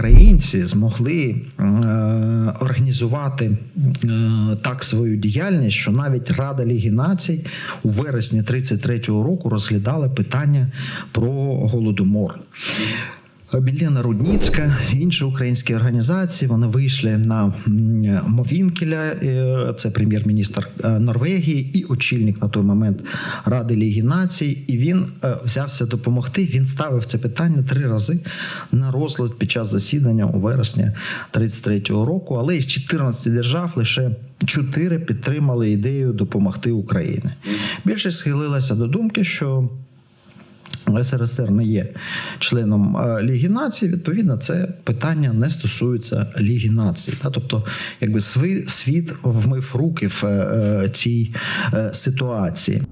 українці змогли е, організувати е, так свою діяльність, що навіть Рада Ліги Націй у вересні 33-го року розглядала питання про голодомор. Білена Рудніцька, інші українські організації вони вийшли на Мовінкеля, е, це прем'єр-міністр е, Норвегії і очільник на той момент Ради Ліги Націй. І він е, взявся допомогти. Він ставив це питання три рази на розгляд під час засідання у вересні 33-го року. Але із 14 держав лише чотири підтримали ідею допомогти Україні. Більшість схилилася до думки, що СРСР не є членом е, Ліги націй, відповідно, це питання не стосується Ліги націй. Тобто, якби свій світ вмив руки в е, е, цій ситуації.